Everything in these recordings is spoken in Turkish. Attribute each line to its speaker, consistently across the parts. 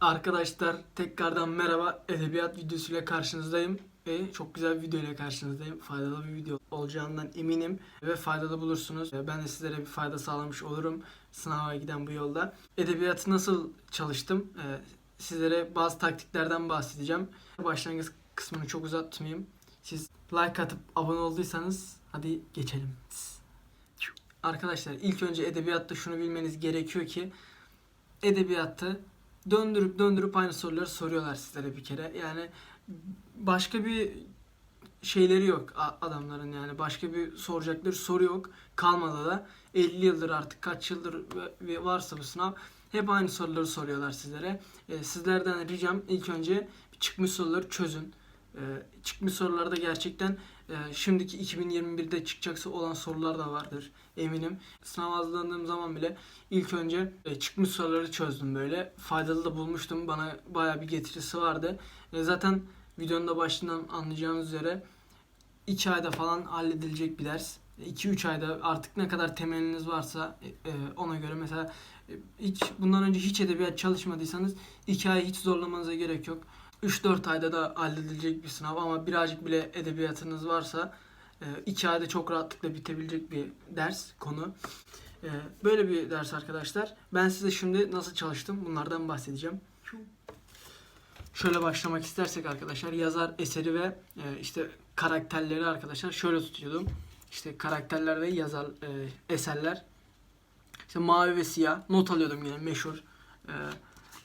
Speaker 1: Arkadaşlar tekrardan merhaba. Edebiyat videosuyla karşınızdayım. Ve çok güzel bir video ile karşınızdayım. Faydalı bir video olacağından eminim. Ve faydalı bulursunuz. Ben de sizlere bir fayda sağlamış olurum. Sınava giden bu yolda. Edebiyatı nasıl çalıştım? Ee, Sizlere bazı taktiklerden bahsedeceğim. Başlangıç kısmını çok uzatmayayım. Siz like atıp abone olduysanız hadi geçelim. Arkadaşlar ilk önce edebiyatta şunu bilmeniz gerekiyor ki edebiyatta döndürüp döndürüp aynı soruları soruyorlar sizlere bir kere. Yani başka bir şeyleri yok adamların yani başka bir soracakları soru yok. Kalmadı da 50 yıldır artık kaç yıldır varsa bu sınav hep aynı soruları soruyorlar sizlere. Ee, sizlerden ricam ilk önce çıkmış soruları çözün. Ee, çıkmış sorularda gerçekten e, şimdiki 2021'de çıkacaksa olan sorular da vardır eminim. Sınav hazırlandığım zaman bile ilk önce e, çıkmış soruları çözdüm böyle. Faydalı da bulmuştum. Bana bayağı bir getirisi vardı. E, zaten videonun da başından anlayacağınız üzere 2 ayda falan halledilecek bir ders. 2-3 ayda artık ne kadar temeliniz varsa ona göre mesela hiç bundan önce hiç edebiyat çalışmadıysanız 2 ay hiç zorlamanıza gerek yok. 3-4 ayda da halledilecek bir sınav ama birazcık bile edebiyatınız varsa 2 ayda çok rahatlıkla bitebilecek bir ders, konu. E, Böyle bir ders arkadaşlar. Ben size şimdi nasıl çalıştım bunlardan bahsedeceğim. Şöyle başlamak istersek arkadaşlar yazar eseri ve e, işte karakterleri arkadaşlar şöyle tutuyordum. İşte karakterler ve yazar e, eserler. İşte mavi ve siyah not alıyordum yine meşhur e,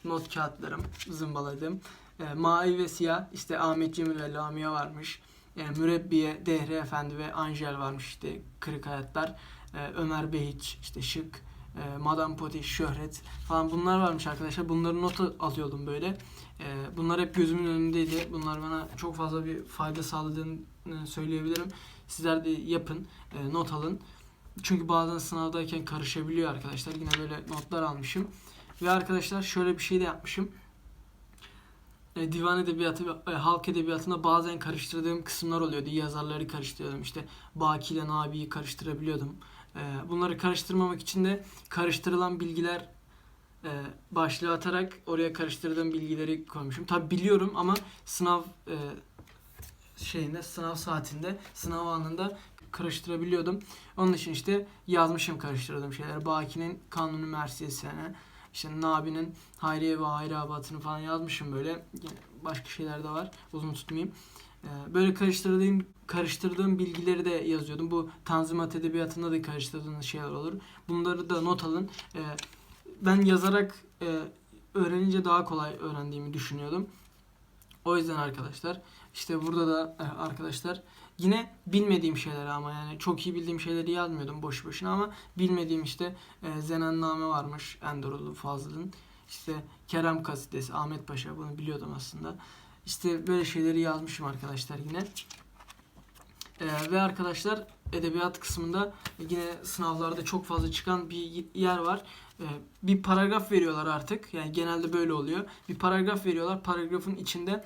Speaker 1: not kağıtlarım zımbaladım. E, mavi ve siyah işte Ahmet Cemil ve Lamia varmış. E, Mürebbiye, Dehri Efendi ve Angel varmış işte Kırık Hayatlar. E, Ömer Behiç, işte Şık, e, Madame Potiş, Şöhret falan bunlar varmış arkadaşlar. Bunları not alıyordum böyle. E, bunlar hep gözümün önündeydi. Bunlar bana çok fazla bir fayda sağladığını söyleyebilirim. Sizler de yapın, e, not alın. Çünkü bazen sınavdayken karışabiliyor arkadaşlar. Yine böyle notlar almışım. Ve arkadaşlar şöyle bir şey de yapmışım. E, divan edebiyatı ve halk edebiyatında bazen karıştırdığım kısımlar oluyordu. Yazarları karıştırıyordum. İşte Baki ile Nabi'yi karıştırabiliyordum. E, bunları karıştırmamak için de karıştırılan bilgiler e, başlığı atarak oraya karıştırdığım bilgileri koymuşum. Tabi biliyorum ama sınav e, şeyinde, sınav saatinde, sınav anında karıştırabiliyordum. Onun için işte yazmışım karıştırdığım şeyler. Baki'nin Kanunu Mersiyesine, işte Nabi'nin Hayriye ve Hayrabatını falan yazmışım böyle. Başka şeyler de var. Uzun tutmayayım. Ee, Böyle karıştırdığım karıştırdığım bilgileri de yazıyordum. Bu Tanzimat Edebiyatı'nda da karıştırdığınız şeyler olur. Bunları da not alın. Ee, Ben yazarak e, öğrenince daha kolay öğrendiğimi düşünüyordum. O yüzden arkadaşlar işte burada da e, arkadaşlar yine bilmediğim şeyler ama yani çok iyi bildiğim şeyleri yazmıyordum boş boşuna ama bilmediğim işte e, Zenenname varmış Endorulu Fazıl'ın. İşte Kerem Kasidesi Ahmet Paşa bunu biliyordum aslında. İşte böyle şeyleri yazmışım arkadaşlar yine. E, ve arkadaşlar edebiyat kısmında yine sınavlarda çok fazla çıkan bir yer var. E, bir paragraf veriyorlar artık. Yani genelde böyle oluyor. Bir paragraf veriyorlar. Paragrafın içinde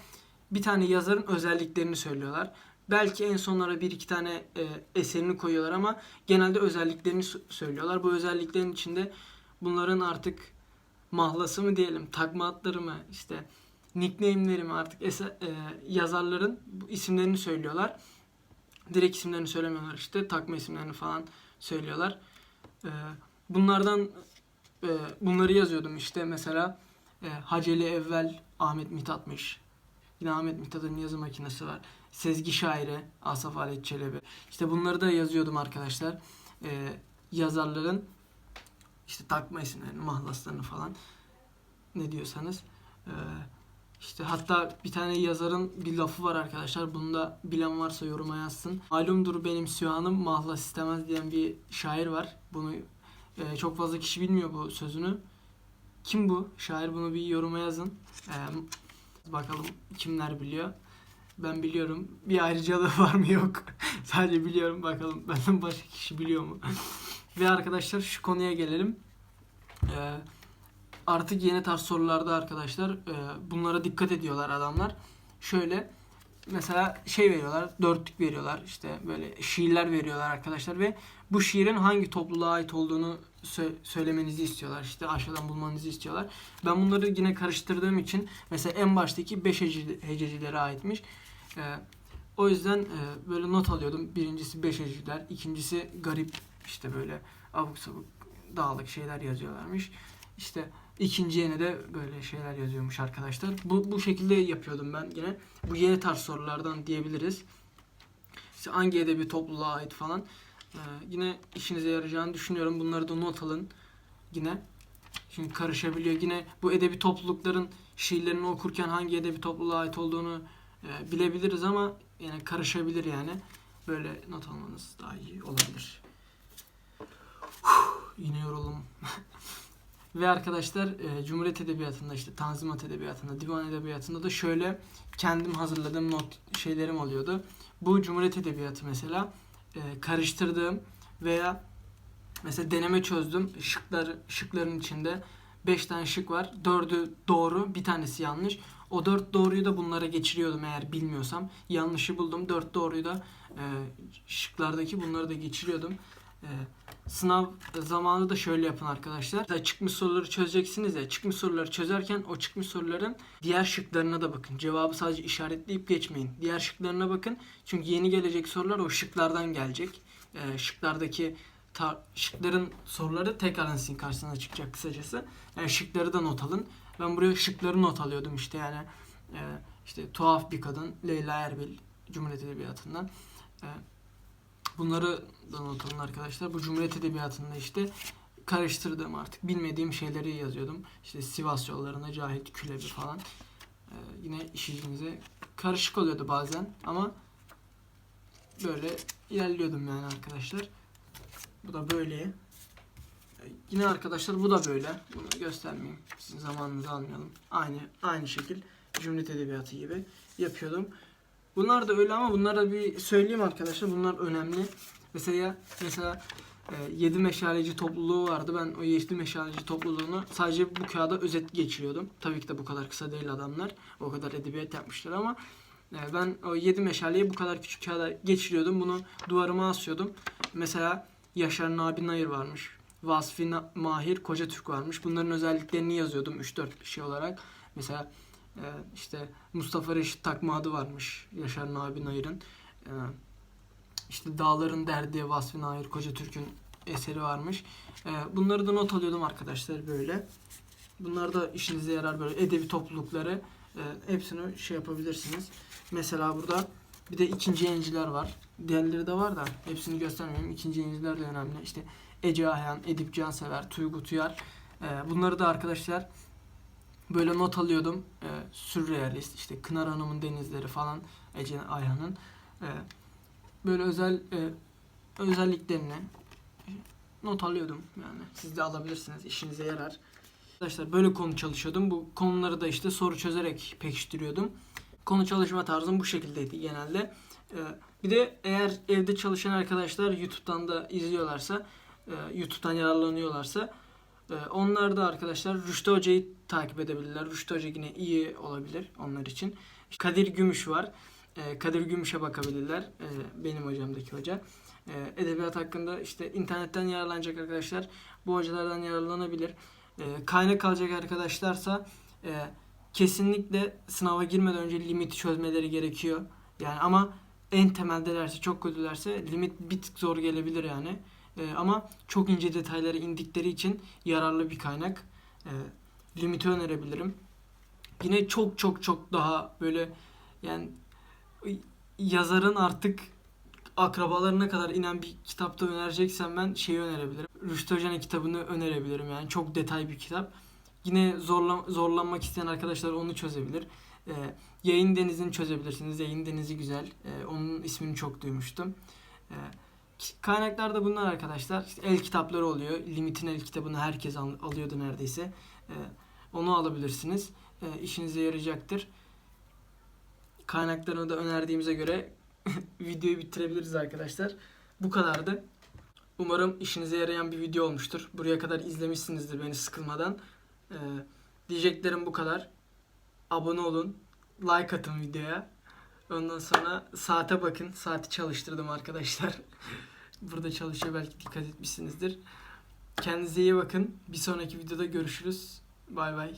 Speaker 1: bir tane yazarın özelliklerini söylüyorlar. Belki en sonlara bir iki tane e, eserini koyuyorlar ama genelde özelliklerini sö- söylüyorlar. Bu özelliklerin içinde bunların artık mahlası mı diyelim, takma adları mı, işte nickname'leri mi artık ese- e, yazarların isimlerini söylüyorlar. Direkt isimlerini söylemiyorlar işte takma isimlerini falan söylüyorlar. E, bunlardan e, bunları yazıyordum işte mesela e, Haceli Evvel Ahmet Mithat'mış. Yine Ahmet Mithat'ın yazı makinesi var. Sezgi şairi Asaf Halit Çelebi. İşte bunları da yazıyordum arkadaşlar. Ee, yazarların işte takma isimlerini, mahlaslarını falan ne diyorsanız. Ee, işte hatta bir tane yazarın bir lafı var arkadaşlar. Bunu da bilen varsa yoruma yazsın. Malumdur benim sühanım mahlas istemez diyen bir şair var. Bunu e, çok fazla kişi bilmiyor bu sözünü. Kim bu? Şair bunu bir yoruma yazın. Ee, bakalım kimler biliyor. Ben biliyorum. Bir ayrıcalığı var mı yok. Sadece biliyorum bakalım benden başka kişi biliyor mu? Ve arkadaşlar şu konuya gelelim. Ee, artık yeni tarz sorularda arkadaşlar e, bunlara dikkat ediyorlar adamlar. Şöyle mesela şey veriyorlar, dörtlük veriyorlar, işte böyle şiirler veriyorlar arkadaşlar ve bu şiirin hangi topluluğa ait olduğunu sö- söylemenizi istiyorlar. İşte aşağıdan bulmanızı istiyorlar. Ben bunları yine karıştırdığım için mesela en baştaki 5 hececilere aitmiş. Ee, o yüzden e, böyle not alıyordum. Birincisi 5 hececiler, ikincisi garip işte böyle abuk sabuk dağlık şeyler yazıyorlarmış. İşte ikinci yine de böyle şeyler yazıyormuş arkadaşlar. Bu, bu şekilde yapıyordum ben yine. Bu yeni tarz sorulardan diyebiliriz. İşte hangi edebi topluluğa ait falan. Ee, yine işinize yarayacağını düşünüyorum. Bunları da not alın. Yine. Çünkü karışabiliyor. Yine bu edebi toplulukların şiirlerini okurken hangi edebi topluluğa ait olduğunu e, bilebiliriz ama yani karışabilir yani. Böyle not almanız daha iyi olabilir. Huh, Yine yoruldum. Ve arkadaşlar e, Cumhuriyet Edebiyatı'nda işte Tanzimat Edebiyatı'nda, Divan Edebiyatı'nda da şöyle kendim hazırladığım not şeylerim oluyordu. Bu Cumhuriyet Edebiyatı mesela e, karıştırdığım veya mesela deneme çözdüm. Şıklar şıkların içinde 5 tane şık var. 4'ü doğru, bir tanesi yanlış. O 4 doğruyu da bunlara geçiriyordum eğer bilmiyorsam. Yanlışı buldum. 4 doğruyu da e, şıklardaki bunları da geçiriyordum. E, sınav zamanı da şöyle yapın arkadaşlar. Mesela çıkmış soruları çözeceksiniz ya. Çıkmış soruları çözerken o çıkmış soruların diğer şıklarına da bakın. Cevabı sadece işaretleyip geçmeyin. Diğer şıklarına bakın. Çünkü yeni gelecek sorular o şıklardan gelecek. Ee, şıklardaki şıkların soruları tekrardan sizin karşınıza çıkacak kısacası. Yani şıkları da not alın. Ben buraya şıkları not alıyordum işte yani. e, işte tuhaf bir kadın Leyla Erbil Cumhuriyet Edebiyatı'ndan. E, Bunları da not alın arkadaşlar. Bu Cumhuriyet Edebiyatı'nda işte karıştırdığım artık bilmediğim şeyleri yazıyordum. İşte Sivas yollarında Cahit Külebi falan. Ee, yine işinize karışık oluyordu bazen ama böyle ilerliyordum yani arkadaşlar. Bu da böyle. Ee, Yine arkadaşlar bu da böyle. Bunu göstermeyeyim. Sizin zamanınızı almayalım. Aynı aynı şekil Cumhuriyet Edebiyatı gibi yapıyordum. Bunlar da öyle ama bunlara bir söyleyeyim arkadaşlar. Bunlar önemli. Mesela mesela e, 7 meşaleci topluluğu vardı. Ben o 7 meşaleci topluluğunu sadece bu kağıda özet geçiriyordum. Tabii ki de bu kadar kısa değil adamlar. O kadar edebiyat yapmışlar ama e, ben o 7 meşaleyi bu kadar küçük kağıda geçiriyordum. Bunu duvarıma asıyordum. Mesela Yaşar Nabi Nayır varmış. Vasfi Mahir Koca Türk varmış. Bunların özelliklerini yazıyordum 3-4 şey olarak. Mesela ee, işte Mustafa Reşit Takma adı varmış Yaşar Nabi Nayır'ın. Ee, işte Dağların Derdi Vasfi Nayır Koca Türk'ün eseri varmış. Ee, bunları da not alıyordum arkadaşlar böyle. Bunlar da işinize yarar böyle edebi toplulukları. Ee, hepsini şey yapabilirsiniz. Mesela burada bir de ikinci yayıncılar var. Diğerleri de var da hepsini göstermeyeyim. İkinci yayıncılar da önemli. İşte Ece Ayhan, Edip Cansever, Tuygu Tuyar. Ee, bunları da arkadaşlar böyle not alıyordum. Ee, sürrealist işte Kınar Hanım'ın denizleri falan Ece Ayhan'ın. Ee, böyle özel e, özelliklerini not alıyordum yani. Siz de alabilirsiniz. işinize yarar. Arkadaşlar böyle konu çalışıyordum. Bu konuları da işte soru çözerek pekiştiriyordum. Konu çalışma tarzım bu şekildeydi genelde. Ee, bir de eğer evde çalışan arkadaşlar YouTube'dan da izliyorlarsa, e, YouTube'dan yararlanıyorlarsa Onlar da arkadaşlar Rüştü Hoca'yı takip edebilirler. Rüştü Hoca yine iyi olabilir onlar için. Kadir Gümüş var. Ee, Kadir Gümüş'e bakabilirler. Ee, Benim hocamdaki hoca. Ee, Edebiyat hakkında işte internetten yararlanacak arkadaşlar. Bu hocalardan yararlanabilir. Ee, Kaynak alacak arkadaşlarsa e, kesinlikle sınava girmeden önce limiti çözmeleri gerekiyor. Yani ama en temeldelerse çok kötülerse limit bir tık zor gelebilir yani. Ee, ama çok ince detaylara indikleri için yararlı bir kaynak. Ee, limiti önerebilirim. Yine çok çok çok daha böyle yani yazarın artık akrabalarına kadar inen bir kitapta önereceksen ben şeyi önerebilirim. Rüştü Hoca'nın kitabını önerebilirim yani çok detay bir kitap. Yine zorla, zorlanmak isteyen arkadaşlar onu çözebilir. Ee, Yayın Denizi'ni çözebilirsiniz. Yayın Denizi güzel. Ee, onun ismini çok duymuştum. Ee, Kaynaklarda bunlar arkadaşlar. İşte el kitapları oluyor. Limitin el kitabını herkes al- alıyordu neredeyse. Ee, onu alabilirsiniz. Ee, işinize yarayacaktır. Kaynaklarını da önerdiğimize göre videoyu bitirebiliriz arkadaşlar. Bu kadardı. Umarım işinize yarayan bir video olmuştur. Buraya kadar izlemişsinizdir beni sıkılmadan. Ee, diyeceklerim bu kadar. Abone olun. Like atın videoya. Ondan sonra saate bakın. Saati çalıştırdım arkadaşlar. Burada çalışıyor belki dikkat etmişsinizdir. Kendinize iyi bakın. Bir sonraki videoda görüşürüz. Bay bay.